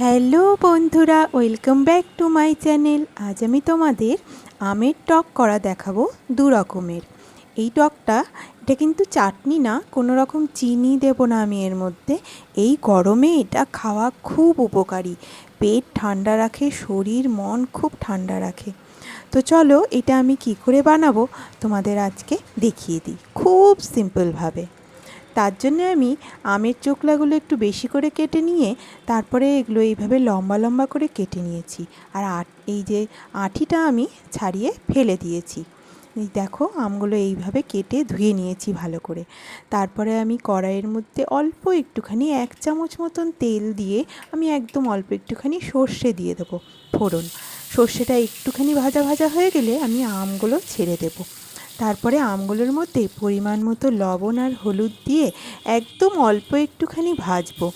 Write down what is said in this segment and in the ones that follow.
Hello বন্ধুরা, welcome back to my channel. আজ আমি তোমাদের আমের টক করা দেখাবো দু রকমের। এই টকটা, এটা কিন্তু চাটনি না, কোনো রকম চিনি দেব না আমি এর মধ্যে। এই গরমে এটা খাওয়া খুব উপকারী। পেট ঠান্ডা রাখে, শরীর, মন খুব ঠান্ডা রাখে। তো চলো এটা আমি কি করে বানাবো তোমাদের আজকে দেখিয়ে দিই, খুব সিম্পলভাবে তার জন্য আমি আমের চোকলাগুলো একটু বেশি করে কেটে নিয়ে তারপরে এগুলো এইভাবে লম্বা লম্বা করে কেটে নিয়েছি। আর এই যে আঁঠিটা আমি ছাড়িয়ে ফেলে দিয়েছি। এই দেখো, আমগুলো এইভাবে কেটে ধুয়ে নিয়েছি ভালো করে। তারপরে আমি কড়াইয়ের মধ্যে অল্প একটুখানি এক চামচ মতন তেল দিয়ে আমি একদম অল্প একটুখানি সর্ষে দিয়ে দেবো ফোড়ন। সর্ষেটা একটুখানি ভাজা ভাজা হয়ে গেলে আমি আমগুলো ছেড়ে দেবো। তারপরে আমগুলোর মধ্যে পরিমাণ মতো লবণ আর হলুদ দিয়ে একদম অল্প একটুখানি ভাজবো।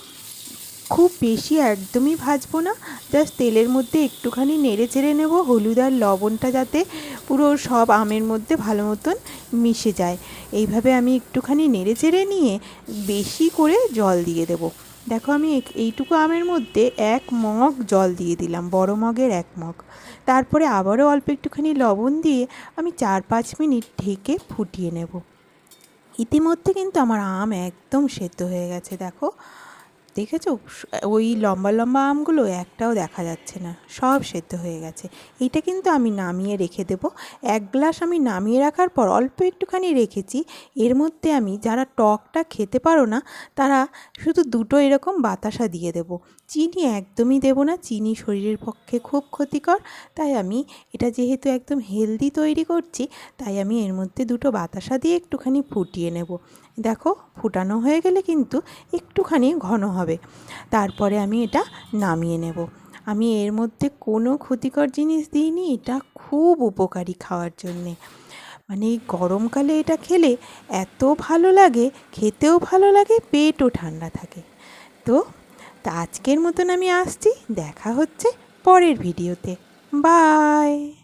খুব বেশি একদমই ভাজবো না, জাস্ট তেলের মধ্যে একটুখানি নেড়ে চেড়ে নেব, হলুদ আর লবণটা যাতে পুরো সব আমের মধ্যে ভালো মতন মিশে যায়। এইভাবে আমি একটুখানি নেড়ে চেড়ে নিয়ে বেশি করে জল দিয়ে দেবো। দেখো আমি এইটুকু আমের মধ্যে এক মগ জল দিয়ে দিলাম, বড় মগের এক মগ। তারপরে আবারও অল্প একটুখানি লবণ দিয়ে আমি চার পাঁচ মিনিট ঢেকে ফুটিয়ে নেব। ইতিমধ্যে কিন্তু আমার আম একদম সেদ্ধ হয়ে গেছে, দেখো। দেখেছ? ওই লম্বা লম্বা আমগুলো একটাও দেখা যাচ্ছে না। সব সেদ্ধ হয়ে গেছে। এটা কিন্তু আমি নামিয়ে রেখে দেব। এক গ্লাস আমি নামিয়ে রাখার পর অল্প একটুখানি রেখেছি। এর মধ্যে আমি যারা টকটা খেতে পারো না, তারা শুধু দুটো এরকম বাতাসা দিয়ে দেবো। চিনি একদমই দেবো না। চিনি শরীরের পক্ষে খুব ক্ষতিকর। তাই আমি এটা যেহেতু একদম হেলদি তৈরি করছি, তাই আমি এর মধ্যে দুটো বাতাসা দিয়ে একটুখানি ফুটিয়ে নেব। দেখো, ফুটানো হয়ে গেলে কিন্তু একটুখানি ঘন হবে। তারপরে আমি এটা নামিয়ে নেব। আমি এর মধ্যে কোনো ক্ষতিকর জিনিস দিইনি, এটা খুব উপকারী খাওয়ার জন্যে। মানে এই গরমকালে এটা খেলে এত ভালো লাগে, খেতেও ভালো লাগে, পেটও ঠান্ডা থাকে। তো, তা আজকের মতন আমি আসছি, দেখা হচ্ছে পরের ভিডিওতে। বাই!